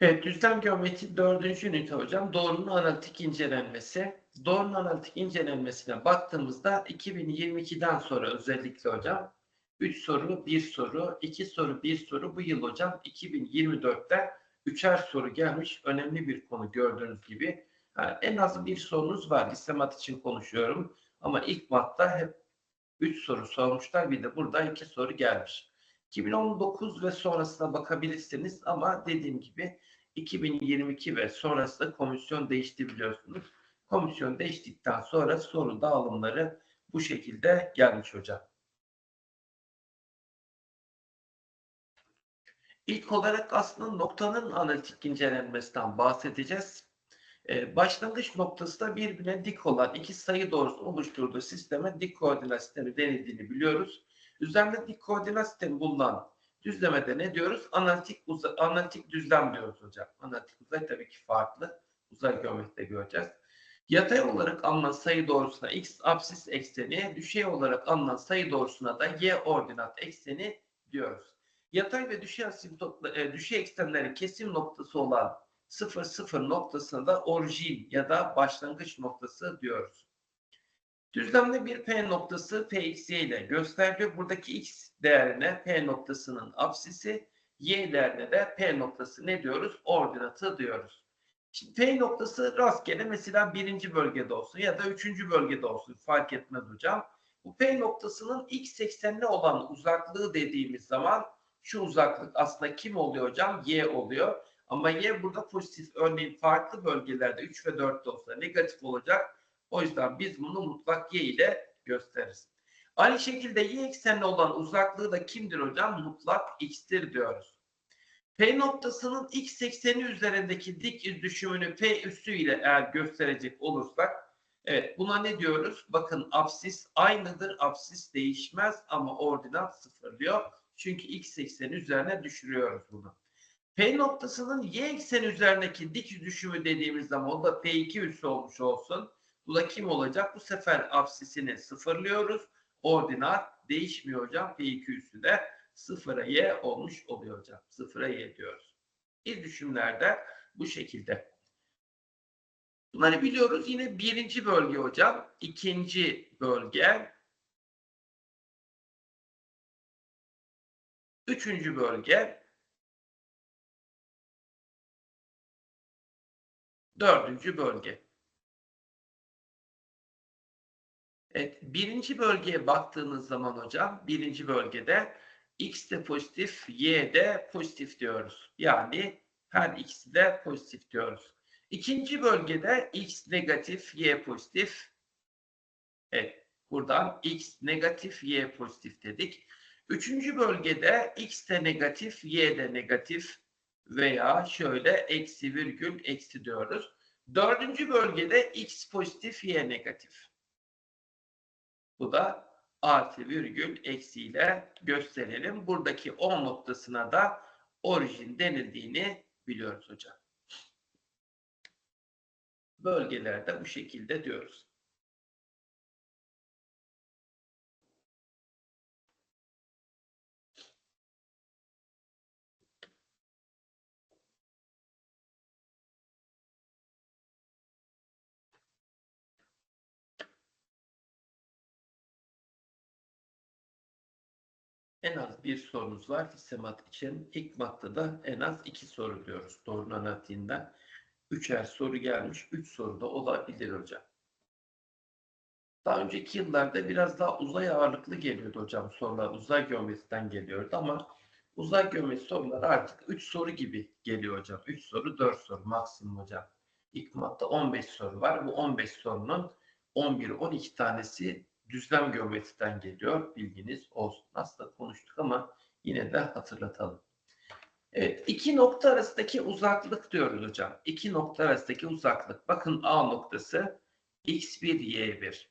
Evet, düzlem geometri dördüncü ünite hocam. Doğrunun analitik incelenmesi. Doğrunun analitik incelenmesine baktığımızda 2022'den sonra özellikle hocam 3 soru, 1 soru, 2 soru, 1 soru bu yıl hocam 2024'te üçer soru gelmiş. Önemli bir konu gördüğünüz gibi. Ha, en az bir sorunuz var. Listemat için konuşuyorum. Ama ilk matta hep 3 soru sormuşlar. Bir de burada 2 soru gelmiş. 2019 ve sonrasına bakabilirsiniz ama dediğim gibi 2022 ve sonrasında komisyon değişti biliyorsunuz. Komisyon değiştikten sonra soru dağılımları bu şekilde gelmiş hocam. İlk olarak aslında noktanın analitik incelenmesinden bahsedeceğiz. Ee, başlangıç noktası da birbirine dik olan iki sayı doğrusu oluşturduğu sisteme dik koordinat sistemi denildiğini biliyoruz. Üzerinde dik koordinat sistemi bulunan düzlemede ne diyoruz? Analitik analitik düzlem diyoruz hocam. Analitik uzay tabii ki farklı. Uzay geometride göreceğiz. Yatay olarak alınan sayı doğrusuna x apsis ekseni, düşey olarak alınan sayı doğrusuna da y ordinat ekseni diyoruz. Yatay ve düşey e, düşey eksenlerin kesim noktası olan 0 0 noktasına da orijin ya da başlangıç noktası diyoruz. Düzlemde bir P noktası y ile gösteriliyor. Buradaki x değerine P noktasının apsisi, y değerine de P noktası ne diyoruz? Ordinatı diyoruz. Şimdi P noktası rastgele mesela birinci bölgede olsun ya da üçüncü bölgede olsun fark etmez hocam. Bu P noktasının x eksenine olan uzaklığı dediğimiz zaman şu uzaklık aslında kim oluyor hocam? Y oluyor. Ama y burada pozitif. Örneğin farklı bölgelerde 3 ve 4'te olsa negatif olacak. O yüzden biz bunu mutlak y ile gösteririz. Aynı şekilde y eksenine olan uzaklığı da kimdir hocam? Mutlak x'tir diyoruz. P noktasının x ekseni üzerindeki dik iz düşümünü P üssü ile eğer gösterecek olursak evet buna ne diyoruz? Bakın apsis aynıdır. Apsis değişmez ama ordinat sıfırlıyor. Çünkü x ekseni üzerine düşürüyoruz bunu. P noktasının y ekseni üzerindeki dik düşümü dediğimiz zaman o da P2 üssü olmuş olsun. Bu da kim olacak? Bu sefer apsisini sıfırlıyoruz. Ordinat değişmiyor hocam. P2 üssü de sıfıra y olmuş oluyor hocam. Sıfıra y diyoruz. İz düşümlerde bu şekilde. Bunları biliyoruz. Yine birinci bölge hocam. ikinci bölge. Üçüncü bölge. Dördüncü bölge. Evet, birinci bölgeye baktığınız zaman hocam, birinci bölgede x de pozitif, y de pozitif diyoruz. Yani her ikisi de pozitif diyoruz. İkinci bölgede x negatif, y pozitif. Evet, buradan x negatif, y pozitif dedik. Üçüncü bölgede x de negatif, y de negatif veya şöyle eksi virgül eksi diyoruz. Dördüncü bölgede x pozitif, y negatif. Bu da artı virgül eksiyle gösterelim. Buradaki 10 noktasına da orijin denildiğini biliyoruz hocam. Bölgelerde bu şekilde diyoruz. En az bir sorunuz var sistemat için. İlk maddede en az iki soru diyoruz. Doğrunun anlattiğinden. Üçer soru gelmiş. Üç soru da olabilir hocam. Daha önceki yıllarda biraz daha uzay ağırlıklı geliyordu hocam sorular. Uzay geometriden geliyordu ama uzay geometri soruları artık 3 soru gibi geliyor hocam. 3 soru 4 soru maksimum hocam. İlk madde 15 soru var. Bu 15 sorunun 11-12 tanesi düzlem geometriden geliyor. Bilginiz olsun. Aslında konuştuk ama yine de hatırlatalım. Evet, iki nokta arasındaki uzaklık diyoruz hocam. İki nokta arasındaki uzaklık. Bakın A noktası x1, y1.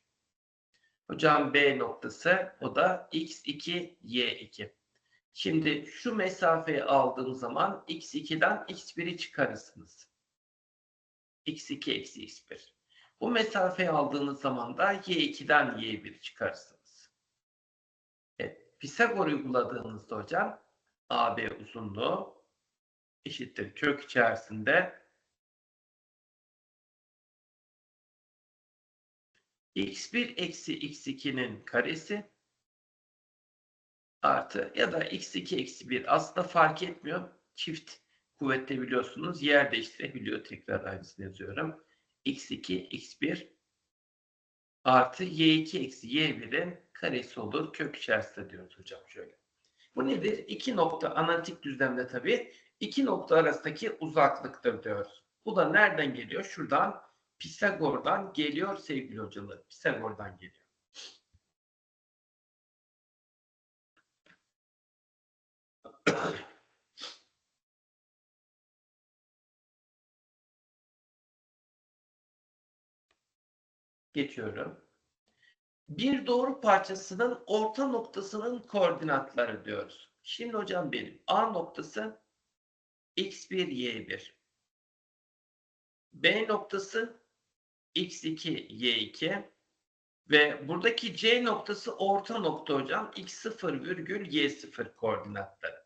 Hocam B noktası o da x2, y2. Şimdi şu mesafeyi aldığım zaman x2'den x1'i çıkarırsınız. x2 eksi x1. Bu mesafeyi aldığınız zaman da y2'den y1 çıkarsınız. Evet, Pisagor uyguladığınızda hocam AB uzunluğu eşittir kök içerisinde x1 eksi x2'nin karesi artı ya da x2 eksi 1 aslında fark etmiyor. Çift kuvvette biliyorsunuz yer değiştirebiliyor. Tekrar aynısını yazıyorum. X2 x1 artı y2 eksi y1'in karesi olur. Kök içerisinde diyoruz hocam şöyle. Bu nedir? İki nokta analitik düzlemde tabii iki nokta arasındaki uzaklıktır diyoruz. Bu da nereden geliyor? Şuradan Pisagor'dan geliyor sevgili hocalar. Pisagor'dan geliyor. Geçiyorum. Bir doğru parçasının orta noktasının koordinatları diyoruz. Şimdi hocam benim A noktası x1, y1. B noktası x2, y2 ve buradaki C noktası orta nokta hocam x0 virgül y0 koordinatları.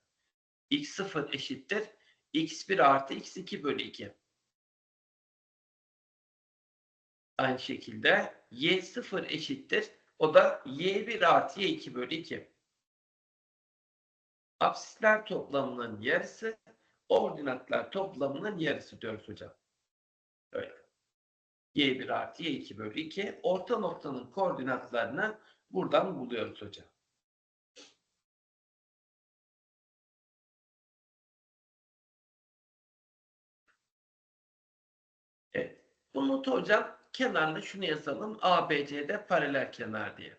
x0 eşittir x1 artı x2 bölü 2. Aynı şekilde y0 eşittir. O da y1 artı y2 bölü 2. Absisler toplamının yarısı, ordinatlar toplamının yarısı diyoruz hocam. Öyle. y1 artı y2 bölü 2. Orta noktanın koordinatlarını buradan buluyoruz hocam. Evet. Bu notu hocam kenarına şunu yazalım. ABC'de paralel kenar diye.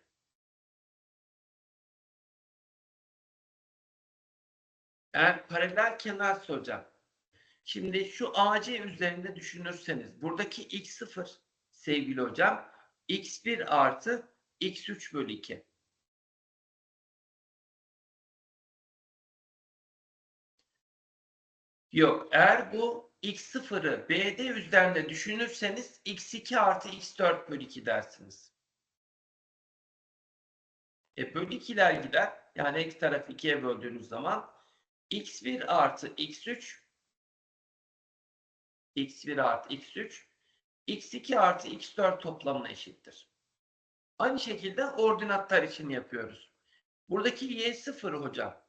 Eğer paralel kenar hocam. Şimdi şu AC üzerinde düşünürseniz buradaki x0 sevgili hocam x1 artı x3 bölü 2. Yok eğer bu x0'ı BD üzerinde düşünürseniz x2 artı x4 bölü 2 dersiniz. E bölü 2'ler gider. Yani iki tarafı 2'ye böldüğünüz zaman x1 artı x3 x1 artı x3 x2 artı x4 toplamına eşittir. Aynı şekilde ordinatlar için yapıyoruz. Buradaki y0 hocam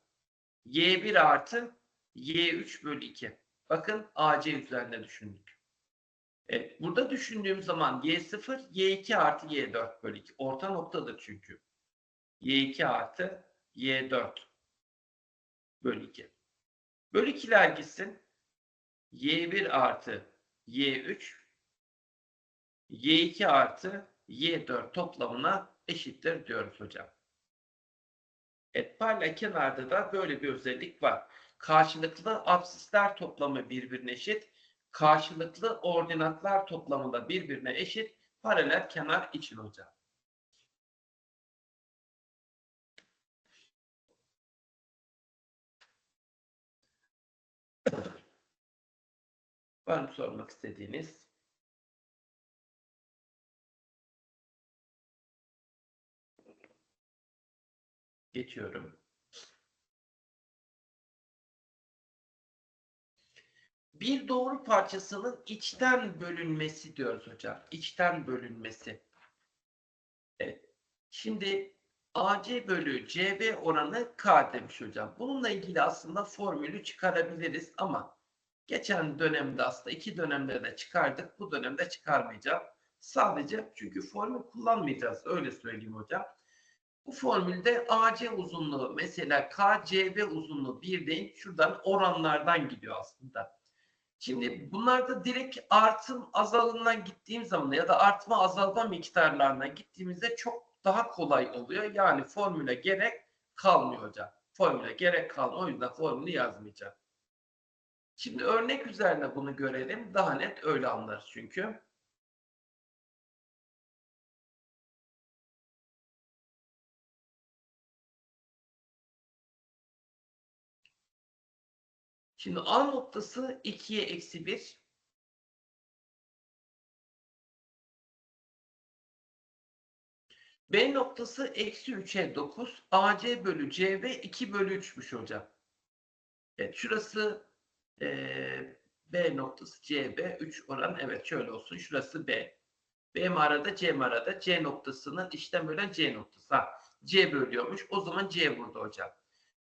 y1 artı y3 bölü 2. Bakın AC üzerinde düşündük. Evet, burada düşündüğüm zaman y0 y2 artı y4 bölü 2. Orta noktadır çünkü. y2 artı y4 bölü 2. Bölü 2'ler gitsin. y1 artı y3 y2 artı y4 toplamına eşittir diyoruz hocam. Evet, paralel kenarda da böyle bir özellik var. Karşılıklı absisler toplamı birbirine eşit. Karşılıklı ordinatlar toplamı da birbirine eşit. Paralel kenar için hocam. Var mı sormak istediğiniz? Geçiyorum. Bir doğru parçasının içten bölünmesi diyoruz hocam. İçten bölünmesi. Evet. Şimdi AC bölü CB oranı K demiş hocam. Bununla ilgili aslında formülü çıkarabiliriz ama geçen dönemde aslında iki dönemde de çıkardık. Bu dönemde çıkarmayacağım. Sadece çünkü formül kullanmayacağız. Öyle söyleyeyim hocam. Bu formülde AC uzunluğu mesela KCB uzunluğu bir değil. Şuradan oranlardan gidiyor aslında. Şimdi bunlarda direkt artım azalımdan gittiğim zaman ya da artma azalma miktarlarına gittiğimizde çok daha kolay oluyor. Yani formüle gerek kalmıyor hocam. Formüle gerek kalmıyor. O yüzden formülü yazmayacağım. Şimdi örnek üzerine bunu görelim. Daha net öyle anlarız çünkü. Şimdi A noktası 2'ye eksi 1. B noktası eksi 3'e 9. AC bölü CB 2 bölü 3'müş hocam. Evet şurası Ee, B noktası CB 3 oran evet şöyle olsun. Şurası B. B mi arada C mi arada? C noktasının işlem bölen C noktası. Ha, C bölüyormuş. O zaman C burada hocam.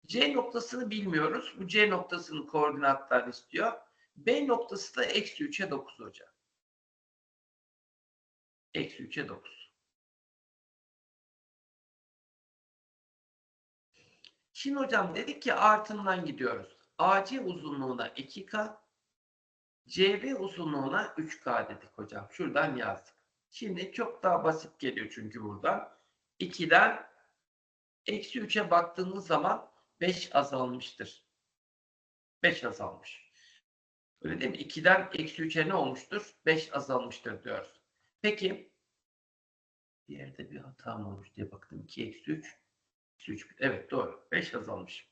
C noktasını bilmiyoruz. Bu C noktasının koordinatlarını istiyor. B noktası da eksi 3'e 9 hocam. Eksi 3'e 9. Şimdi hocam dedik ki artından gidiyoruz. AC uzunluğuna 2K, CB uzunluğuna 3K dedik hocam. Şuradan yazdık. Şimdi çok daha basit geliyor çünkü buradan. 2'den eksi 3'e baktığımız zaman 5 azalmıştır. 5 azalmış. Öyle değil mi? 2'den eksi 3'e ne olmuştur? 5 azalmıştır diyoruz. Peki bir yerde bir hata mı olmuş diye baktım. 2 eksi 3. Eksi 3. Evet doğru. 5 azalmış.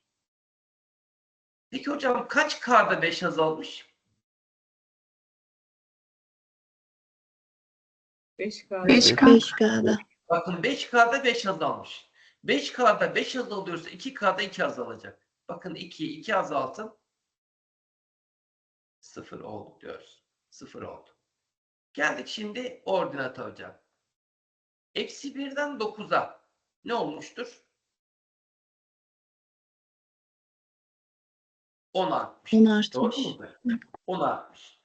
Peki hocam kaç K'da 5 azalmış? 5K. 5K. 5K'da. Bakın 5K'da 5 azalmış. 5K'da 5 azalıyorsa 2K'da 2 azalacak. Bakın 2, 2 azaltın. 0 oldu diyoruz. 0 oldu. Geldik şimdi ordinata hocam. Eksi 1'den 9'a ne olmuştur? 10 artmış. 10 Doğru artmış. mu? bu? 10 artmış.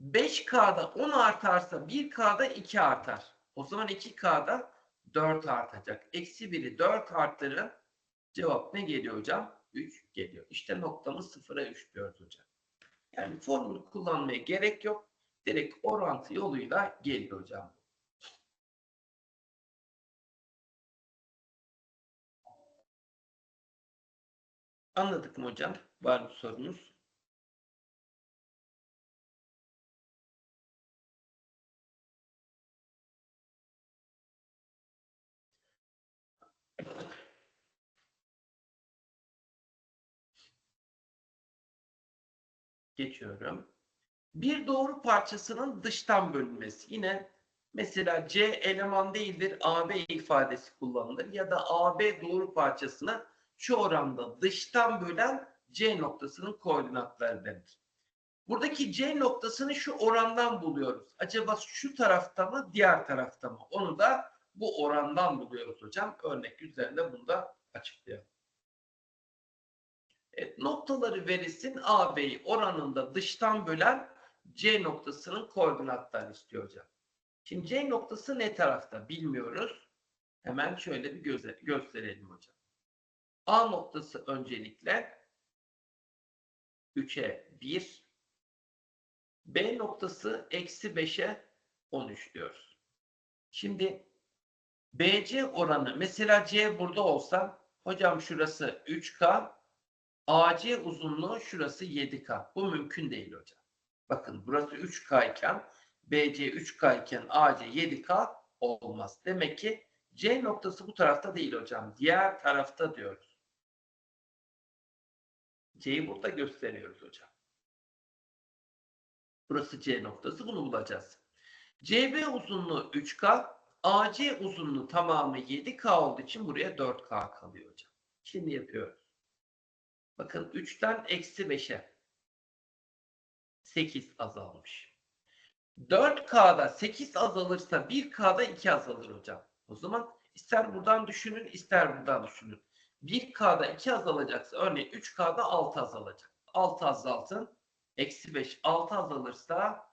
5K'da 10 artarsa 1K'da 2 artar. O zaman 2K'da 4 artacak. Eksi 1'i 4 arttırın. Cevap ne geliyor hocam? 3 geliyor. İşte noktamız 0'a 3 diyoruz hocam. Yani formülü kullanmaya gerek yok. Direkt orantı yoluyla geliyor hocam. Anladık mı hocam? Var mı sorunuz? Geçiyorum. Bir doğru parçasının dıştan bölünmesi. Yine mesela C eleman değildir AB ifadesi kullanılır ya da AB doğru parçasını şu oranda dıştan bölen C noktasının koordinatları denir. Buradaki C noktasını şu orandan buluyoruz. Acaba şu tarafta mı diğer tarafta mı? Onu da bu orandan buluyoruz hocam. Örnek üzerinde bunu da açıklayalım. Evet, noktaları verilsin AB'yi oranında dıştan bölen C noktasının koordinatlarını istiyor hocam. Şimdi C noktası ne tarafta bilmiyoruz. Hemen şöyle bir göze- gösterelim hocam. A noktası öncelikle 3'e 1. B noktası eksi 5'e 13 diyoruz. Şimdi BC oranı mesela C burada olsa hocam şurası 3K AC uzunluğu şurası 7K. Bu mümkün değil hocam. Bakın burası 3K iken BC 3K iken AC 7K olmaz. Demek ki C noktası bu tarafta değil hocam. Diğer tarafta diyoruz. C'yi burada gösteriyoruz hocam. Burası C noktası. Bunu bulacağız. CB uzunluğu 3K. AC uzunluğu tamamı 7K olduğu için buraya 4K kalıyor hocam. Şimdi yapıyoruz. Bakın 3'ten eksi 5'e 8 azalmış. 4K'da 8 azalırsa 1K'da 2 azalır hocam. O zaman ister buradan düşünün ister buradan düşünün. 1K'da 2 azalacaksa örneğin 3K'da 6 azalacak. 6 azaltın. Eksi 5 6 azalırsa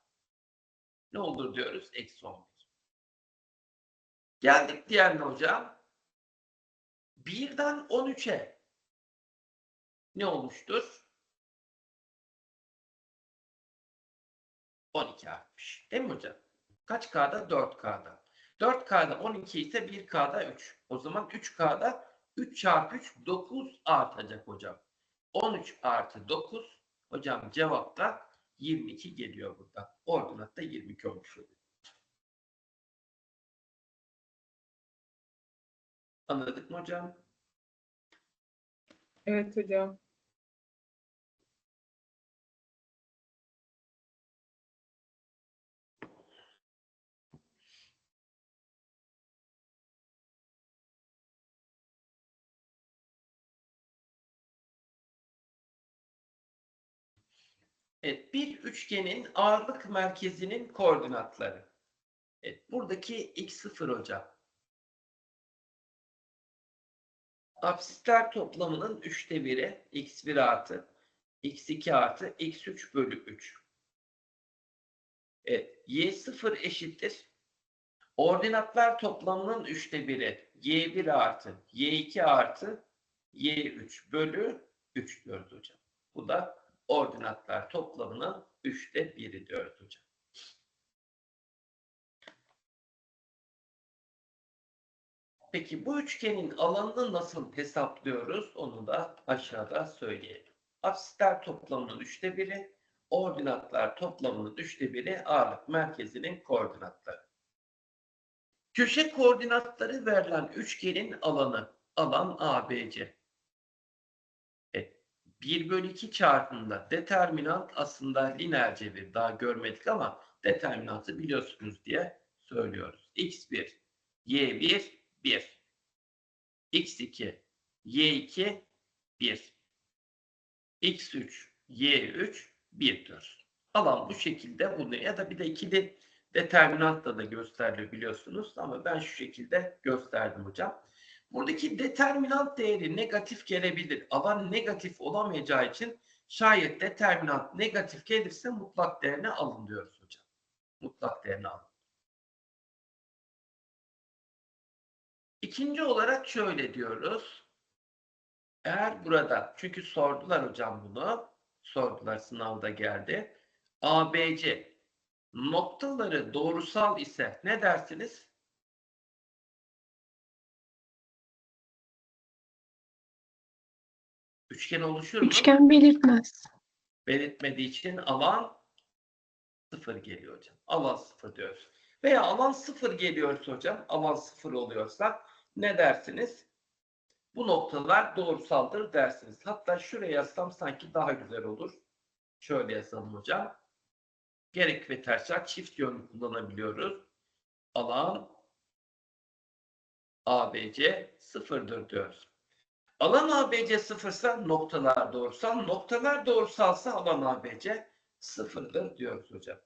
ne olur diyoruz? Eksi 11. Geldik diğerine hocam. 1'den 13'e ne olmuştur? 12 artmış. Değil mi hocam? Kaç K'da? 4K'da. 4K'da 12 ise 1K'da 3. O zaman 3K'da 3 çarpı 3 9 artacak hocam. 13 artı 9 hocam cevapta 22 geliyor burada. Ordinatta 22 olmuş oluyor. Anladık mı hocam? Evet hocam. Evet, bir üçgenin ağırlık merkezinin koordinatları. Evet, buradaki x0 hocam. Apsisler toplamının üçte biri x1 artı x2 artı x3 bölü 3. Evet, y0 eşittir. Ordinatlar toplamının üçte biri y1 artı y2 artı y3 bölü 3 diyoruz hocam. Bu da ordinatlar toplamının üçte biri diyoruz hocam. Peki bu üçgenin alanını nasıl hesaplıyoruz? Onu da aşağıda söyleyelim. Apsisler toplamının üçte biri, ordinatlar toplamının üçte biri ağırlık merkezinin koordinatları. Köşe koordinatları verilen üçgenin alanı, alan ABC. Evet, 1 bölü 2 çarpımında determinant aslında lineer cebir daha görmedik ama determinantı biliyorsunuz diye söylüyoruz. x1, y1, 1. x2, y2, 1. x3, y3, 1'dir. Alan bu şekilde bunu ya da bir de ikili determinantla da gösteriliyor biliyorsunuz ama ben şu şekilde gösterdim hocam. Buradaki determinant değeri negatif gelebilir. Alan negatif olamayacağı için şayet determinant negatif gelirse mutlak değerini alın diyoruz hocam. Mutlak değerini alın. İkinci olarak şöyle diyoruz. Eğer burada, çünkü sordular hocam bunu, sordular sınavda geldi. ABC noktaları doğrusal ise ne dersiniz? Üçgen oluşur mu? Üçgen belirtmez. belirtmediği için alan sıfır geliyor hocam. Alan sıfır diyoruz. Veya alan sıfır geliyorsa hocam, alan sıfır oluyorsa ne dersiniz? Bu noktalar doğrusaldır dersiniz. Hatta şuraya yazsam sanki daha güzel olur. Şöyle yazalım hocam. Gerek ve ters açı çift yönlü kullanabiliyoruz. Alan ABC sıfırdır diyoruz. Alan ABC sıfırsa noktalar doğrusal. Noktalar doğrusalsa alan ABC sıfırdır diyoruz hocam.